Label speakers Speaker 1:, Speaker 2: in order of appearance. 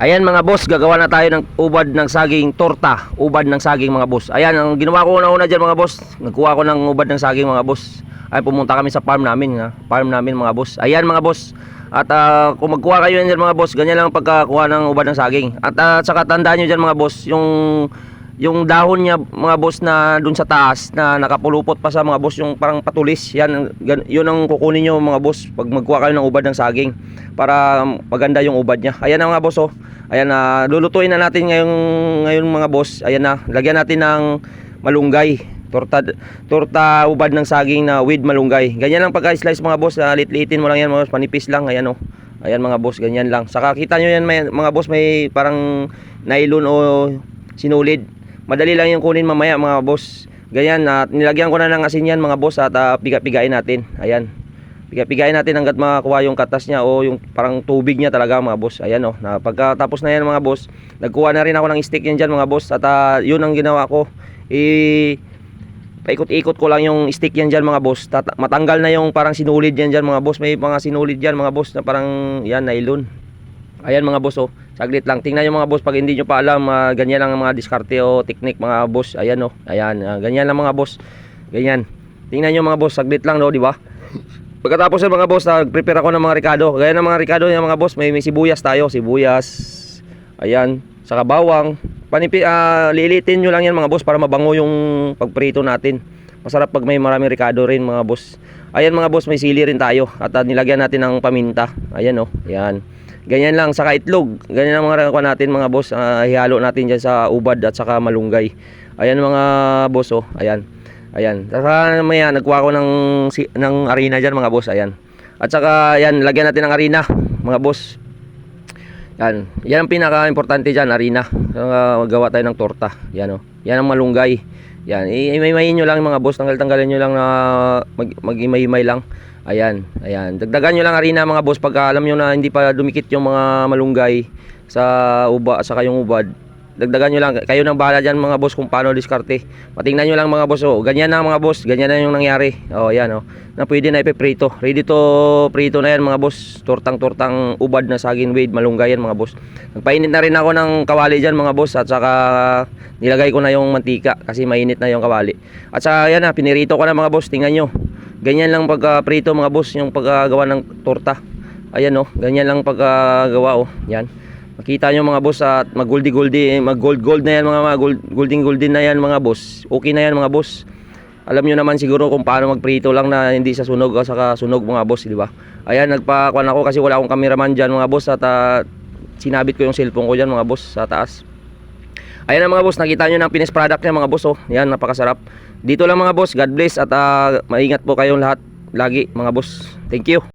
Speaker 1: Ayan mga boss, gagawa na tayo ng ubad ng saging torta. Ubad ng saging mga boss. Ayan, ang ginawa ko una-una dyan mga boss. Nagkuha ko ng ubad ng saging mga boss. Ay, pumunta kami sa farm namin. Ha? Farm namin mga boss. Ayan mga boss. At ah, kung magkuha kayo dyan mga boss, ganyan lang ang pagkakuha ng ubad ng saging. At ah, saka tandaan nyo dyan mga boss, yung yung dahon niya mga boss na dun sa taas na nakapulupot pa sa mga boss yung parang patulis yan yun ang kukunin nyo mga boss pag magkuha kayo ng ubad ng saging para maganda yung ubad niya. Ayan na mga boss oh. Ayan na lulutuin na natin ngayong ngayon mga boss. Ayan na lagyan natin ng malunggay torta torta ubad ng saging na with malunggay. Ganyan lang pagka slice mga boss na litliitin mo lang yan mga boss panipis lang ayan oh. Ayan mga boss ganyan lang. Saka kita nyo yan may, mga boss may parang nylon o sinulid madali lang yung kunin mamaya mga boss. Ganyan at nilagyan ko na ng asin yan mga boss at uh, piga-pigain natin. Ayan. Piga-pigain natin hanggat makakuha yung katas niya o yung parang tubig niya talaga mga boss. Ayan oh. Na pagkatapos na yan mga boss nagkuha na rin ako ng stick yan dyan mga boss. At ah, yun ang ginawa ko. I paikot-ikot ko lang yung stick yan dyan mga boss. Tata- matanggal na yung parang sinulid yan dyan mga boss. May mga sinulid dyan mga boss na parang yan nylon Ayan mga boss oh. Saglit lang. Tingnan nyo mga boss pag hindi nyo pa alam, ah, ganyan lang ang mga diskarte o technique mga boss. Ayan oh. Ayan, ah, ganyan lang mga boss. Ganyan. Tingnan nyo mga boss, saglit lang no, di ba? Pagkatapos ng mga boss, nag-prepare ako ng mga ricado. Gaya ng mga ricado ng mga boss, may, may sibuyas tayo, sibuyas. Ayan, saka bawang. Panipi, ah, lilitin nyo lang yan mga boss para mabango yung pagprito natin. Masarap pag may maraming ricado rin mga boss. Ayan mga boss, may sili rin tayo at ah, nilagyan natin ng paminta. Ayan oh, ayan. Ganyan lang, saka itlog. Ganyan ang mga kuha natin mga boss. Ah, ihalo natin dyan sa ubad at saka malunggay. Ayan mga boss oh. Ayan. Ayan. Saka maya nagkuha ko ng, ng arena dyan mga boss. Ayan. At saka yan, lagyan natin ng arena mga boss. Yan. Yan ang pinaka-importante dyan, arena. Uh, magawa tayo ng torta. Yan oh. Yan ang malunggay. Yan. I-imay-imayin nyo lang mga boss. Tanggal-tanggalin nyo lang na mag- mag-imay-imay lang. Ayan, ayan. Dagdagan nyo lang arena mga boss pagka alam nyo na hindi pa dumikit yung mga malunggay sa uba at saka yung ubad. Dagdagan nyo lang. Kayo nang bahala dyan mga boss kung paano diskarte. Patingnan nyo lang mga boss. Oh, ganyan na mga boss. Ganyan na yung nangyari. Oh, ayan oh. Na pwede na ipiprito. Ready to prito na yan mga boss. Tortang-tortang ubad na saging with malunggay yan mga boss. Nagpainit na rin ako ng kawali dyan mga boss at saka nilagay ko na yung mantika kasi mainit na yung kawali. At saka yan na, pinirito ko na mga boss. Tingnan nyo. Ganyan lang pagka-prito mga boss, yung pagkagawa ng torta. Ayan oh, ganyan lang pagkagawa oh. Yan. Makita nyo mga boss at mag-goldy-goldy, mag-gold-gold na yan mga, mga gold, golden-golden na yan mga boss. Okay na yan mga boss. Alam nyo naman siguro kung paano magprito lang na hindi sa sunog o saka sunog mga boss, di ba? Ayan, nagpakuan ako kasi wala akong cameraman dyan mga boss at ah, sinabit ko yung cellphone ko dyan mga boss sa taas. Ayan na mga boss, nakita nyo ng finished product niya mga boss oh. Yan, napakasarap. Dito lang mga boss, God bless at ah, maingat po kayong lahat lagi mga boss. Thank you.